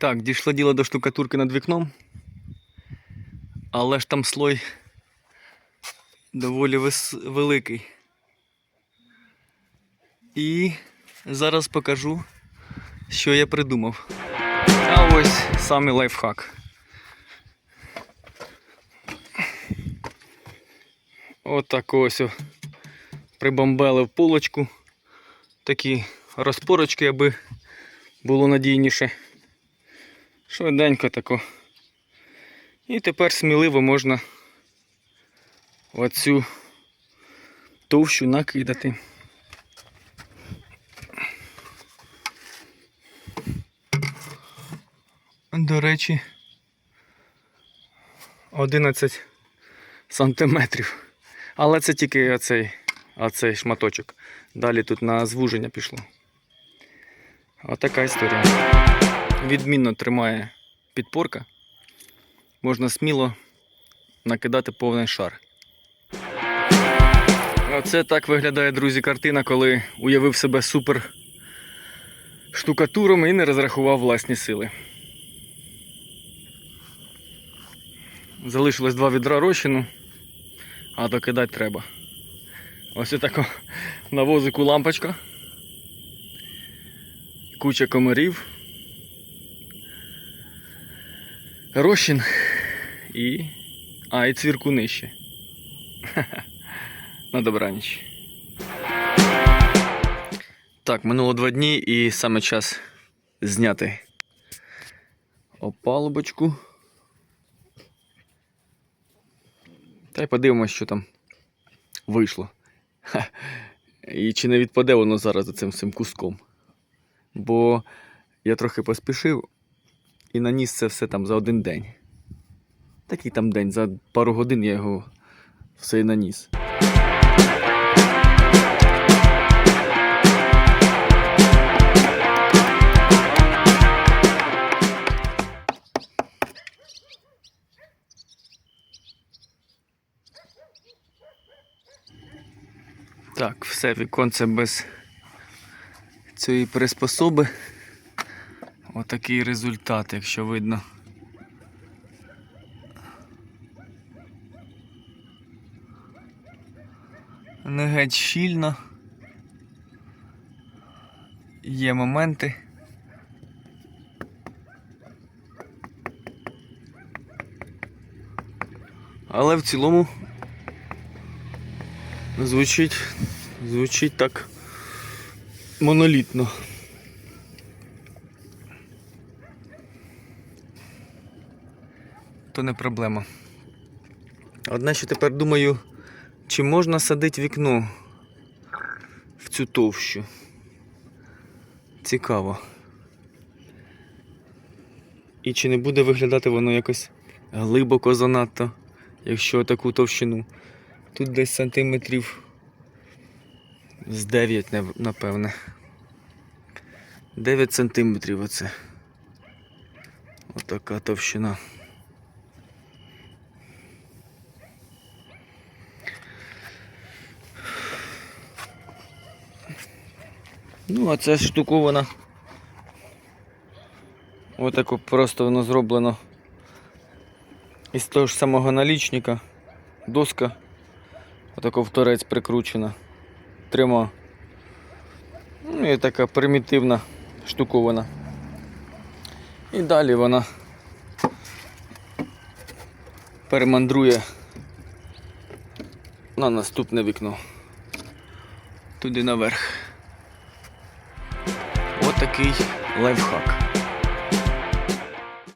Так, дійшло діло до штукатурки над вікном. Але ж там слой доволі вис- великий. І зараз покажу, що я придумав. А ось саме лайфхак. Отак ось о. прибомбелив полочку. Такі розпорочки, аби було надійніше. Швиденько тако. І тепер сміливо можна оцю товщу накидати. До речі, 11 сантиметрів. Але це тільки оцей, оцей шматочок. Далі тут на звуження пішло. Отака історія. Відмінно тримає підпорка. Можна сміло накидати повний шар. Оце так виглядає, друзі, картина, коли уявив себе супер штукатуром і не розрахував власні сили. Залишилось два відра розчину, а докидати треба. Ось така на возику лампочка. Куча комарів. Розчин і. А, і цвірку нижче. На добраніч. Так, минуло два дні і саме час зняти опалубочку. Та й подивимось, що там вийшло. Ха. І чи не відпаде воно зараз за цим всім куском. Бо я трохи поспішив і наніс це все там за один день. Такий там день, за пару годин я його все і наніс. Так, все віконце без цієї приспособи. Отакий результат, якщо видно. Не геть щільно. Є моменти. Але в цілому звучить, звучить так монолітно. То не проблема. Одне, що тепер думаю, чи можна садити вікно в цю товщу. Цікаво. І чи не буде виглядати воно якось глибоко занадто, якщо таку товщину. Тут десь сантиметрів з 9, нав- напевне. 9 сантиметрів оце. Отака товщина. Ну, а це штукована. Отако просто воно зроблено із того ж самого налічника. Доска. Отако в торець прикручена. Трьома. Ну і така примітивна штукована. І далі вона перемандрує на наступне вікно. Туди наверх. Отакий лайфхак.